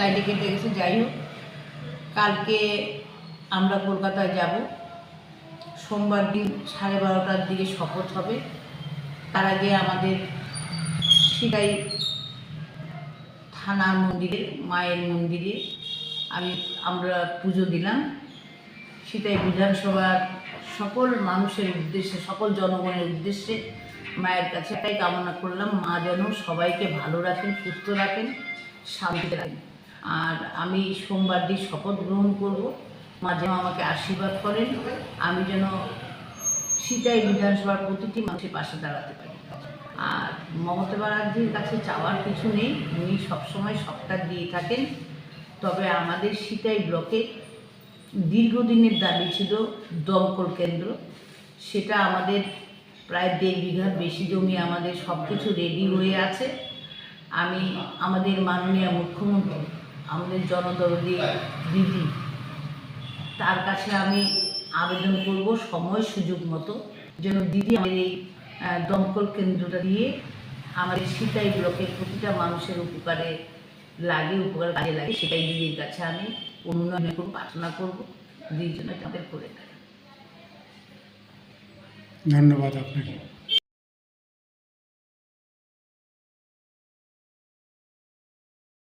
লাইনে কেটে গেছে যাই হোক, কালকে আমরা কলকাতায় যাব। সোমবার দিন সাড়ে বারোটার দিকে শপথ হবে। তার আগে আমাদের সেটাই থানা মন্দিরে, মায়ের মন্দিরে আমি, আমরা পুজো দিলাম। সেটাই বিধানসভার সকল মানুষের উদ্দেশ্যে, সকল জনগণের উদ্দেশ্যে মায়ের কাছে এটাই কামনা করলাম। মা যেন সবাইকে ভালো রাখেন, সুস্থ রাখেন, শান্তিতে রাখেন। আর আমি সোমবার দিন শপথ গ্রহণ করব। মা যেন আমাকে আশীর্বাদ করেন। আমি যেন সেটাই বিধানসভার প্রতিটি মানুষের পাশে দাঁড়াতে পারি। আর মমতা ব্যানার্জির কাছে চাওয়ার কিছু নেই। উনি সবসময় সবটা দিয়ে থাকেন। তবে আমাদের সিটাই ব্লকে দীর্ঘদিনের দাবি ছিল দমকল কেন্দ্র। সেটা আমাদের প্রায় দেড় বিঘার বেশি জমি আমাদের সব কিছু রেডি হয়ে আছে। আমি আমাদের মাননীয় মুখ্যমন্ত্রী আমাদের জনদরদি দিদি, তার কাছে আমি আবেদন করব সময় সুযোগ মতো। যেন দিদি আমাদের এই দমকল কেন্দ্রটা দিয়ে আমাদের সিতাই প্রতিটা মানুষের উপকারে লাগে, উপকার কাজে লাগে, সেটাই দিদির কাছে আমি অনুনয়ন করব, প্রার্থনা করব, দিদির জন্য তাদের করে ধন্যবাদ আপনাকে।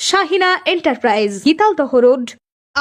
Shahina enterprise Gitaldaha road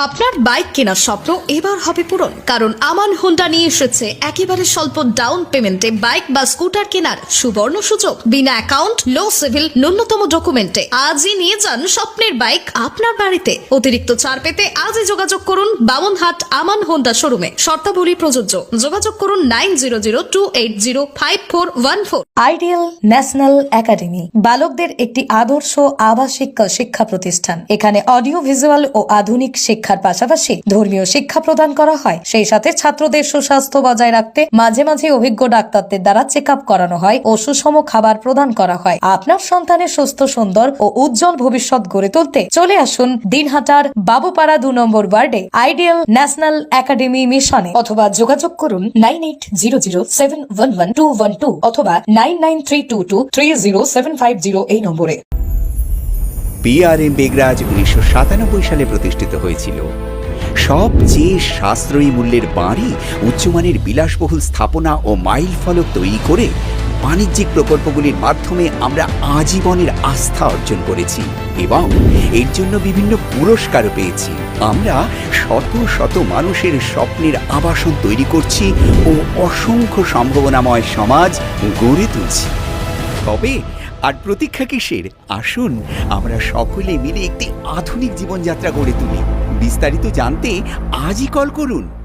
আপনার বাইক কেনার স্বপ্ন এবার হবে পূরণ, কারণ আমান হোন্ডা নিয়ে এসেছে একেবারে স্বল্প ডাউন পেমেন্টে বাইক বা স্কুটার কেনার সুবর্ণ সুযোগ। বিনা অ্যাকাউন্ট লো সিভিল ন্যূনতম ডকুমেন্টে আজই নিয়ে যান স্বপ্নের বাইক আপনার বাড়িতে। অতিরিক্ত ছাড় পেতে আজই যোগাযোগ করুন বামনহাট আমান হোন্ডা শোরুমে শর্তাবলী প্রযোজ্য। যোগাযোগ করুন nine zero zero two eight zero five four one four ideal national academy বালকদের একটি আদর্শ আবাসিক শিক্ষা প্রতিষ্ঠান। এখানে অডিও ভিজুয়াল ও আধুনিক শিক্ষার পাশাপাশি ধর্মীয় শিক্ষা প্রদান করা হয়। সেই সাথে ছাত্রদের সুস্বাস্থ্য বজায় রাখতে মাঝে মাঝে অভিজ্ঞ ডাক্তারদের দ্বারা চেক করানো হয় ও সুষম খাবার প্রদান করা হয়। আপনার সন্তানের সুস্থ, সুন্দর ও উজ্জ্বল ভবিষ্যৎ গড়ে তুলতে চলে আসুন দিনহাটার বাবুপাড়া দু নম্বর ওয়ার্ডে আইডিয়াল ন্যাশনাল একাডেমি মিশনে অথবা যোগাযোগ করুন nine eight zero zero seven one one two one two অথবা nine nine three two two three zero seven five zero এই নম্বরে। পিআরএম বেগরাজ উনিশশো সাতানব্বই সালে প্রতিষ্ঠিত হয়েছিল। সবচেয়ে সাশ্রয়ী মূল্যের বাড়ি, উচ্চমানের বিলাসবহুল স্থাপনা ও মাইল ফলক তৈরি করে বাণিজ্যিক প্রকল্পগুলির মাধ্যমে আমরা আজীবনের আস্থা অর্জন করেছি এবং এর জন্য বিভিন্ন পুরস্কারও পেয়েছি। আমরা শত শত মানুষের স্বপ্নের আবাসন তৈরি করছি ও অসংখ্য সম্ভাবনাময় সমাজ গড়ে তুলছি। তবে আর প্রতীক্ষা কিসের? আসুন, আমরা সকলে মিলে একটি আধুনিক জীবনযাত্রা গড়ে তুলি। বিস্তারিত জানতে আজই কল করুন।